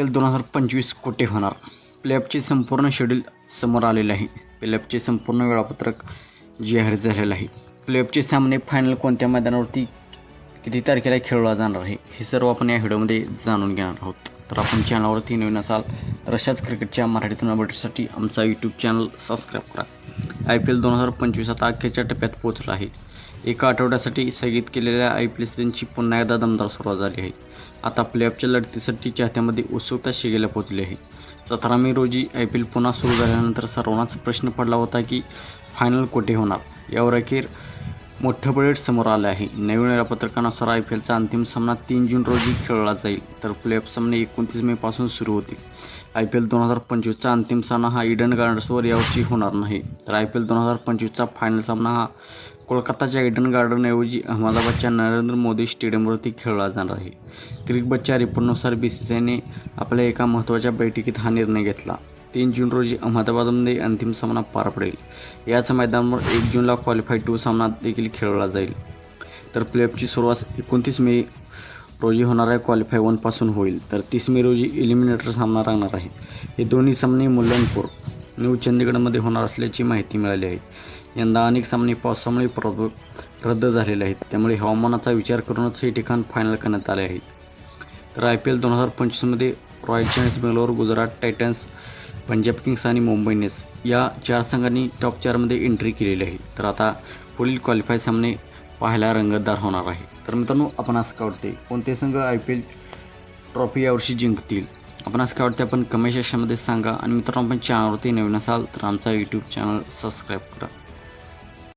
L दोन हजार पंचवीस कुठे होणार. प्लेअपचे संपूर्ण शेड्यूल समोर आलेले आहे. प्लेअपचे संपूर्ण वेळापत्रक जाहीर झालेलं आहे. प्लेअपचे सामने फायनल कोणत्या मैदानावरती किती तारखेला खेळला जाणार आहे हे सर्व आपण या व्हिडिओमध्ये जाणून घेणार आहोत. तर आपण चॅनलवरती नवीन असाल तर अशाच क्रिकेटच्या मराठीतून अपडेटसाठी आमचा यूट्यूब चॅनल सबस्क्राईब करा. आय पी एल दोन हजार पंचवीस आता अखेरच्या टप्प्यात पोहोचला आहे. एका आठवड्यासाठी स्थगित केलेल्या आय पी एल सीझनची पुन्हा एकदा दमदार सुरुवात झाली आहे. आता प्लेऑफच्या लढतीसाठी चाहत्यामध्ये उत्सुकता शिगेला पोहोचली आहे. सतरा मे रोजी आय पी एल पुन्हा सुरू झाल्यानंतर सर्वांनाच प्रश्न पडला होता की फायनल कुठे होणार? यावर अखेर मोठं बजेट समोर आलं आहे. नवीन वेळापत्रकानुसार आय पी एलचा अंतिम सामना तीन जून रोजी खेळला जाईल. तर प्लेऑफ सामने एकोणतीस मेपासून सुरू होतील. आय पी एल दोन हजार पंचवीसचा अंतिम सामना हा इडन गार्डन्सवर यावर्षी होणार नाही. तर आय पी एल दोन हजार पंचवीसचा फायनल सामना हा कोलकाताच्या इडन गार्डनऐवजी अहमदाबादच्या नरेंद्र मोदी स्टेडियमवरती खेळला जाणार आहे. क्रिकबच्या रिपोर्टनुसार बी सी सी आयने आपल्या एका महत्त्वाच्या बैठकीत हा निर्णय घेतला. तीन जून रोजी अहमदाबादमध्ये अंतिम सामना पार पडेल. याच मैदानावर एक जूनला क्वालिफाय टू सामना देखील खेळला जाईल. तर प्लेऑफची सुरुवात एकोणतीस मे रोजी होणाऱ्या क्वालिफाय वनपासून होईल. तर तीस मे रोजी एलिमिनेटर सामना राहणार आहे. हे दोन्ही सामने मुल्लनपूर न्यू चंदीगडमध्ये होणार असल्याची माहिती मिळाली आहे. यंदा अनेक सामने पावसामुळे पर रद्द झालेले आहेत. त्यामुळे हवामानाचा विचार करूनच हे ठिकाण फायनल करण्यात आले आहे. तर आय पी एल दोन हजार पंचवीसमध्ये royal challengers Bangalore Gujarat titans Punjab kings आणि मुंबई इंडियन्स या चार संघांनी टॉप चारमध्ये एंट्री केलेली आहे. तर आता पुढील क्वालिफाय सामने पाहायला रंगतदार होणार आहे. तर मित्रांनो आपण असं काय वाटते कोणते संघ आय पी एल ट्रॉफी यावर्षी जिंकतील? आपण असं काय वाटते आपण कमेंट सेक्शनमध्ये सांगा. आणि मित्रांनो आपण चॅनलवरती नवीन असाल तर आमचा यूट्यूब चॅनल सबस्क्राईब करा.